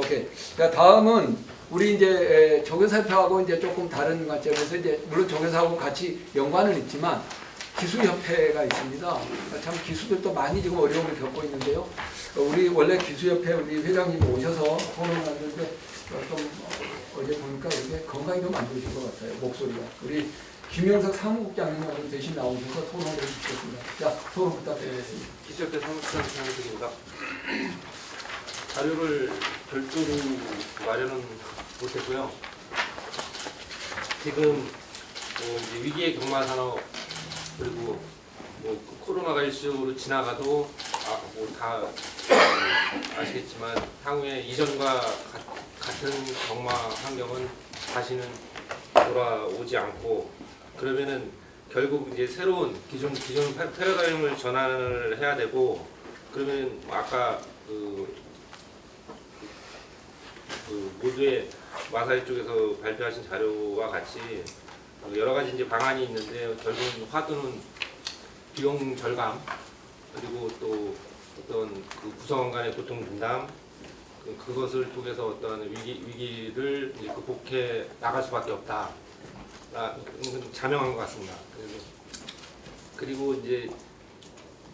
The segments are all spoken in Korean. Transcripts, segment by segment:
오케이. 자 다음은 우리 이제 에, 조교사협회하고 이제 조금 다른 관점에서 이제 물론 조교사하고 같이 연관은 있지만 기수협회가 있습니다. 참 기수들도 많이 지금 어려움을 겪고 있는데요. 어, 우리 원래 기수협회 우리 회장님 오셔서 토론하는데 어, 좀 어, 어제 보니까 이렇게 건강이 좀 안 좋으신 것 같아요. 목소리가. 우리 김영석 사무국장님 대신 나오셔서 토론을 해주시겠습니다. 자 토론 부탁드리겠습니다. 기술대 사무처장 장현석입니다. 자료를 별도로 마련은 못했고요. 지금 뭐 위기의 경마 산업 그리고 뭐 코로나가 일시적으로 지나가도 아, 뭐다 아시겠지만 향후에 이전과 같- 같은 경마 환경은 다시는 돌아오지 않고 그러면은 결국 이제 새로운 기존 기존 패- 패러다임을 전환을 해야 되고 그러면 아까 그, 그 모두의 마사이 쪽에서 발표하신 자료와 같이 그 여러 가지 이제 방안이 있는데 결국은 화두는 비용 절감 그리고 또 어떤 그 구성원 간의 고통 분담 그- 그것을 통해서 어떤 위기 위기를 극복해 나갈 수밖에 없다. 아, 음, 자명한 것 같습니다. 그리고 이제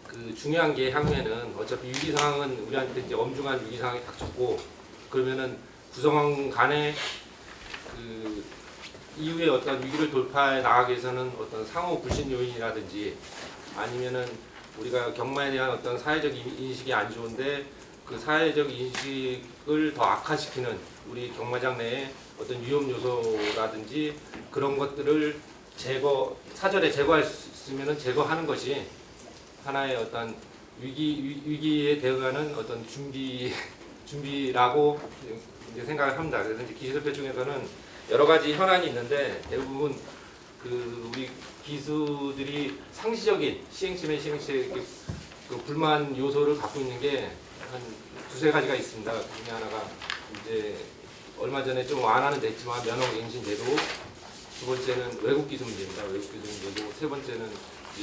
그 중요한 게 향후에는 어차피 위기 상황은 우리한테 이제 엄중한 위기 상황이 닥쳤고 그러면은 구성원 간의 그 이후에 어떤 위기를 돌파해 나가기 위해서는 어떤 상호 불신 요인이라든지 아니면은 우리가 경마에 대한 어떤 사회적 인- 인식이 안 좋은데 그 사회적 인식을 더 악화시키는 우리 경마장 내에 어떤 위험 요소라든지 그런 것들을 제거 사전에 제거할 수 있으면은 제거하는 것이 하나의 어떤 위기 위- 위기에 대응하는 어떤 준비 준비라고 이제 생각을 합니다. 그래서 이제 기술협회 중에서는 여러 가지 현안이 있는데 대부분 그 우리 기수들이 상시적인 시행치에 이렇게 그 불만 요소를 갖고 있는 게 한 두세 가지가 있습니다. 그 중에 하나가 이제 얼마 전에 좀 완화는 됐지만 면허갱신 제도 두 번째는 외국 기술 문제입니다. 외국 기술 문제고 세 번째는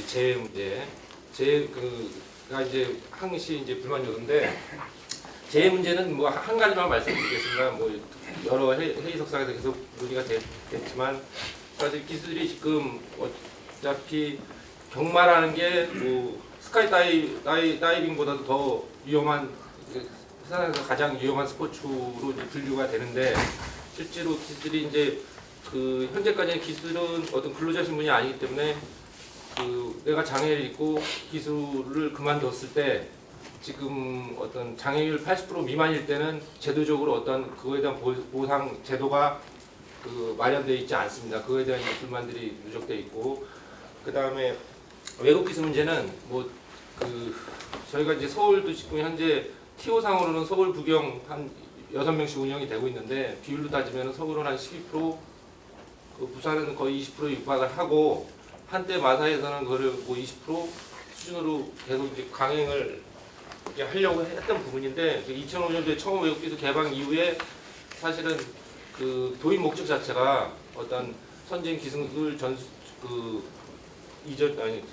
재해 문제. 재해 그가 이제 항시 이제 불만 요소인데 재해 문제는 뭐 한 가지만 말씀드리겠습니다. 뭐 여러 회- 회의석상에서 계속 논의가 됐, 됐지만 사실 기술이 지금 어차피 경마라는 게 뭐 스카이 다이, 다이, 다이빙보다도 더 위험한 그 세상에서 가장 위험한 스포츠로 분류가 되는데 실제로 기술이 이제 그 현재까지의 기술은 어떤 근로자 신분이 아니기 때문에 그 내가 장애를 입고 기술을 그만뒀을 때 지금 어떤 장애율 80% 미만일 때는 제도적으로 어떤 그거에 대한 보- 보상 제도가 그 마련되어 있지 않습니다. 그거에 대한 불만들이 누적돼 있고 그 다음에 외국 기술 문제는 뭐 그 저희가 이제 서울도 지금 현재 TO 상으로는 서울 부경 한 여섯 명씩 운영이 되고 있는데 비율로 따지면 서울은 한 12%, 그 부산은 거의 20% 육박을 하고 한때 마사에서는 그거를 뭐 20% 수준으로 계속 이제 강행을 이제 하려고 했던 부분인데 2005년도에 처음 외국기술 개방 이후에 사실은 그 도입 목적 자체가 어떤 선진 기술 전수 그 이전 아니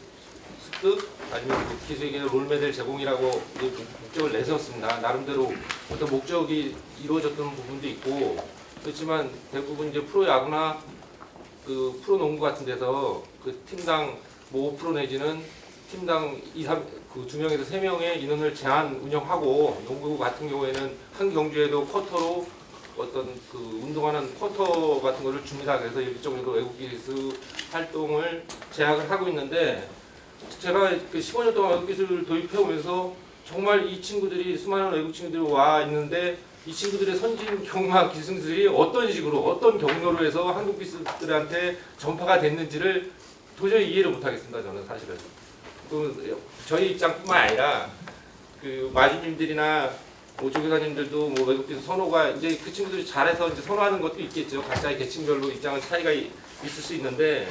습득 아니면 그 기술에게 롤모델 제공이라고 이제 목적을 내세웠습니다. 나름대로 어떤 목적이 이루어졌던 부분도 있고 그렇지만 대부분 이제 프로 야구나 그 프로 농구 같은 데서 그 팀당 뭐5% 내지는 팀당 2, 3, 그두 명에서 세 명의 인원을 제한 운영하고 농구 같은 경우에는 한 경주에도 쿼터로 어떤 그 운동하는 쿼터 같은 거를 줍니다. 그래서 일정 정도 외국 기술 활동을 제약을 하고 있는데 제가 그 15년 동안 외국 기술을 도입해 오면서 정말 이 친구들이 수많은 외국 친구들이 와 있는데 이 친구들의 선진 경마 기술들이 어떤 식으로 어떤 경로로 해서 한국 기술들한테 전파가 됐는지를 도저히 이해를 못하겠습니다. 저는 사실은. 그 저희 입장뿐만 아니라 그 마주님들이나 오조교사님들도 뭐 외국 기술 선호가 이제 그 친구들이 잘해서 이제 선호하는 것도 있겠죠. 각자의 계층별로 입장은 차이가 이- 있을 수 있는데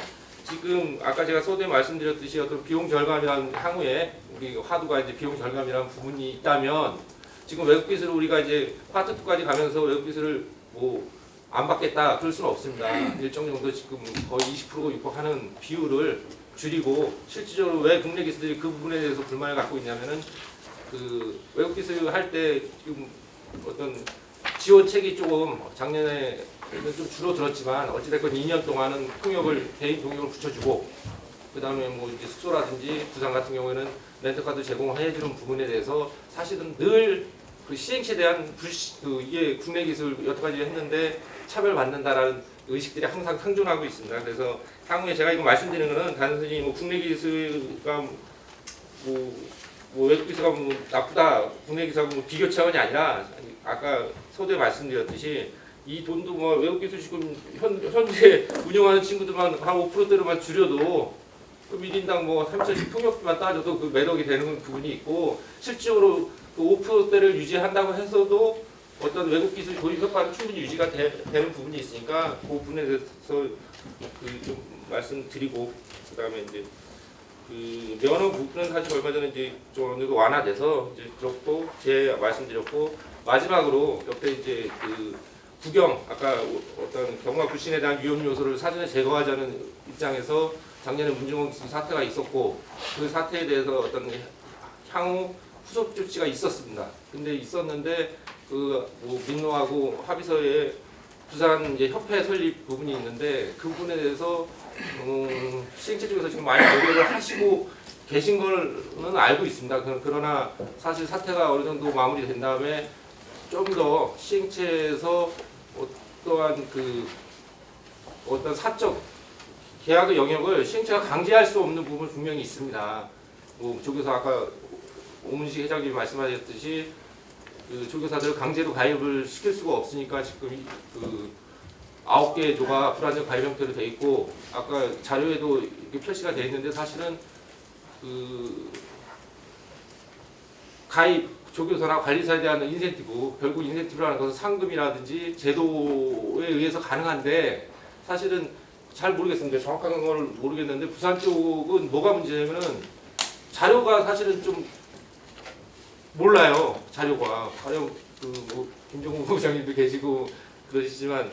지금 아까 제가 소대 말씀드렸듯이 어떤 비용 절감이라는 향후에 우리 화두가 이제 비용 절감이라는 부분이 있다면 지금 외국 기술을 우리가 이제 파트 2까지 가면서 외국 기술을 뭐 안 받겠다 그럴 수는 없습니다. 일정 정도 지금 거의 20%가 육박하는 비율을 줄이고 실질적으로 왜 국내 기술들이 그 부분에 대해서 불만을 갖고 있냐면은 그 외국 기술 할 때 지금 어떤 지원책이 조금 작년에는 좀 줄어들었지만 어찌됐건 2년 동안은 통역을 개인 통역을 붙여주고 그 다음에 뭐 이제 숙소라든지 부산 같은 경우에는 렌터카도 제공해주는 부분에 대해서 사실은 늘 그 시행시에 대한 불시, 그 이게 국내 기술 여태까지 했는데 차별받는다라는 의식들이 항상 상존하고 있습니다. 그래서 향후에 제가 이거 말씀드리는 거는 단순히 뭐 국내 기술과 뭐, 뭐 외국 기술가 뭐 나쁘다, 국내 기술하고 뭐 비교 차원이 아니라 아까 서두에 말씀드렸듯이 이 돈도 뭐 외국 기술 지금 현, 현재 운영하는 친구들만 한 5%대로만 줄여도 그 1인당 뭐 3천씩 통역비만 따져도 그 매력이 되는 부분이 있고 실질적으로 그 5%대를 유지한다고 해서도 어떤 외국 기술 도입 효과는 충분히 유지가 되, 는 부분이 있으니까 그 부분에 대해서 그 좀 말씀드리고 그다음에 이제 그 면허 부분은 사실 얼마 전에 이제 좀 어느 정도 완화돼서 이제 그렇고 제 말씀드렸고 마지막으로 옆에 이제 그 구경 아까 어떤 경마 불신에 대한 위험 요소를 사전에 제거하자는 입장에서 작년에 문중원 기수 사태가 있었고 그 사태에 대해서 어떤 향후 후속 조치가 있었습니다. 근데 있었는데 그뭐 민노하고 합의서에 부산 이제 협회 설립 부분이 있는데 그 부분에 대해서 음, 시행체 쪽에서 지금 많이 노력을 하시고 계신 거는 알고 있습니다. 그- 그러나 사실 사태가 어느 정도 마무리된 다음에 좀 더 시행체에서 어떠한 그 어떤 사적 계약의 영역을 시행체가 강제할 수 없는 부분 분명히 있습니다. 뭐 조교사 아까 오문식 회장님이 말씀하셨듯이 그 조교사들 강제로 가입을 시킬 수가 없으니까 지금 이- 그 아홉 개의 조가 불안정 가입 형태로 돼 있고 아까 자료에도 이렇게 표시가 돼 있는데 사실은 그 가입 조교사나 관리사에 대한 인센티브 결국 인센티브라는 것은 상금이라든지 제도에 의해서 가능한데 사실은 잘 모르겠습니다. 정확한 걸 모르겠는데 부산 쪽은 뭐가 문제냐면은 자료가 사실은 좀 몰라요. 자료가 과연 그뭐 김종국 부장님도 계시고 그러시지만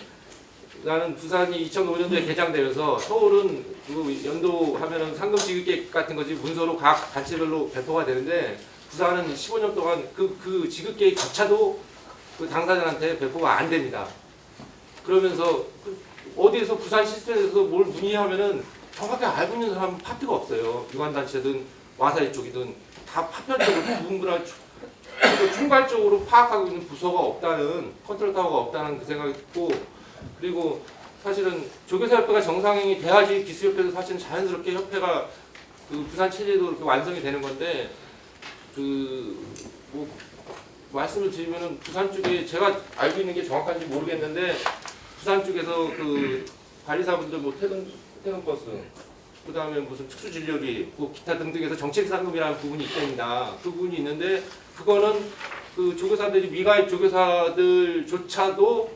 나는 부산이 2005년도에 개장되면서 서울은 그 연도 하면은 상금 지급계획 같은 것이 문서로 각 단체별로 배포가 되는데 부산은 15년 동안 그, 그 지급계획조차도 그 당사자한테 배포가 안 됩니다. 그러면서 그 어디에서 부산 시스템에서 뭘 문의하면은 정확하게 알고 있는 사람 파트가 없어요. 유관단체든 와사 이 쪽이든 다 파편적으로 누군가를 그리고 총괄적으로 파악하고 있는 부서가 없다는 컨트롤 타워가 없다는 그 생각이 듣고 그리고 사실은 조교사협회가 정상행이 돼야지 기수협회도 사실은 자연스럽게 협회가 그 부산 체제도 이렇게 완성이 되는 건데 그뭐 말씀을 드리면은 부산 쪽에 제가 알고 있는 게 정확한지 모르겠는데 부산 쪽에서 그 관리사분들 뭐 퇴근 퇴근 버스 그 다음에 무슨 특수 진료비 뭐 기타 등등에서 정책 상금이라는 부분이 있답니다. 그 부분이 있는데 그거는 그 조교사들이 미가입 조교사들조차도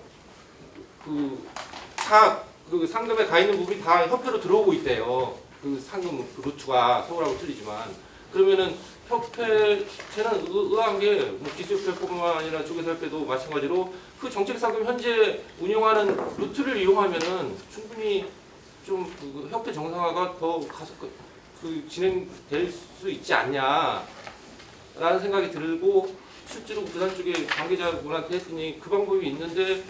그다그 상금에 가 있는 부분이 다 협회로 들어오고 있대요. 그 상금 그 루트가 서울하고 틀리지만 그러면은 협회 의- 의아한 게뭐 기술협회뿐만 아니라 조교사협회도 마찬가지로 그 정책 상금 현재 운영하는 루트를 이용하면은 충분히 좀 그 협회 정상화가 더 가속 그 진행될 수 있지 않냐라는 생각이 들고 실제로 부산 쪽에 관계자분한테 했더니 그 방법이 있는데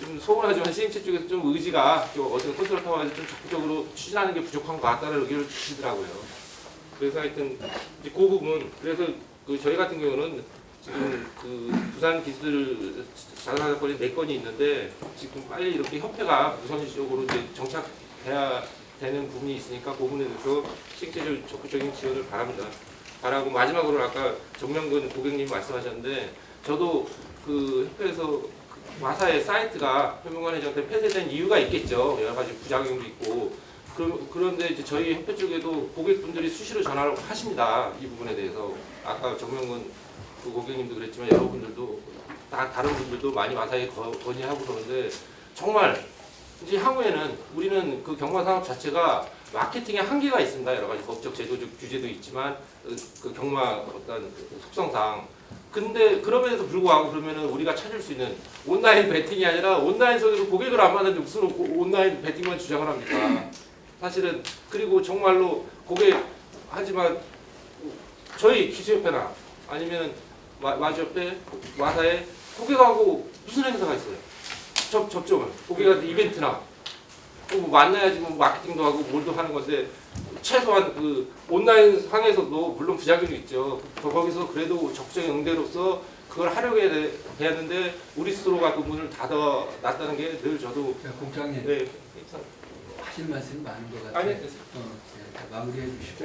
좀 서운하지만 시행체 쪽에서 좀 의지가 좀 어떤 컨트롤 타워에서 좀 적극적으로 추진하는 게 부족한 것 같다는 의견을 주시더라고요. 그래서 하여튼 이제 그 부분 그래서 그 저희 같은 경우는 지금 그 부산 기술 자살 사건이 네 건이 있는데 지금 빨리 이렇게 협회가 우선적으로 이제 정착 해야 되는 부분이 있으니까 그 부분에 대해서 실제적 적극적인 지원을 바랍니다. 바라고 마지막으로 아까 정명근 고객님 말씀하셨는데 저도 그 협회에서 그 마사의 사이트가 표명관 회장한테 폐쇄된 이유가 있겠죠. 여러 가지 부작용도 있고 그럼, 그런데 이제 저희 협회 쪽에도 고객분들이 수시로 전화를 하십니다. 이 부분에 대해서 아까 정명근 그 고객님도 그랬지만 여러분들도 다 다른 분들도 많이 마사에 거- 건의하고 그러는데 정말 이제 향후에는 우리는 그 경마 산업 자체가 마케팅에 한계가 있습니다. 여러 가지 법적 제도적 규제도 있지만 그, 그 경마 어떤 그 속성상 근데 그럼에도 불구하고 그러면은 우리가 찾을 수 있는 온라인 베팅이 아니라 온라인 속에서 고객을 안 만나는데 무슨 오- 온라인 베팅만 주장을 합니까? 사실은 그리고 정말로 고객 하지만 저희 기수협회나 아니면 마- 마주협회 마사에 고객하고 무슨 행사가 있어요? 접, 접점을 고객한테 이벤트나 뭐 만나야지 뭐 마케팅도 하고 뭘도 하는 건데 최소한 그 온라인 상에서도 물론 부작용이 있죠. 거- 거기서 그래도 적정 응대로서 그걸 하려고 해야 돼- 되는데 우리 스스로가 그 문을 닫아 놨다는 게 늘 저도 자, 국장님 네, 하실 말씀이 많은 것 아니 같아요. 어, 네, 마무리해 주시고.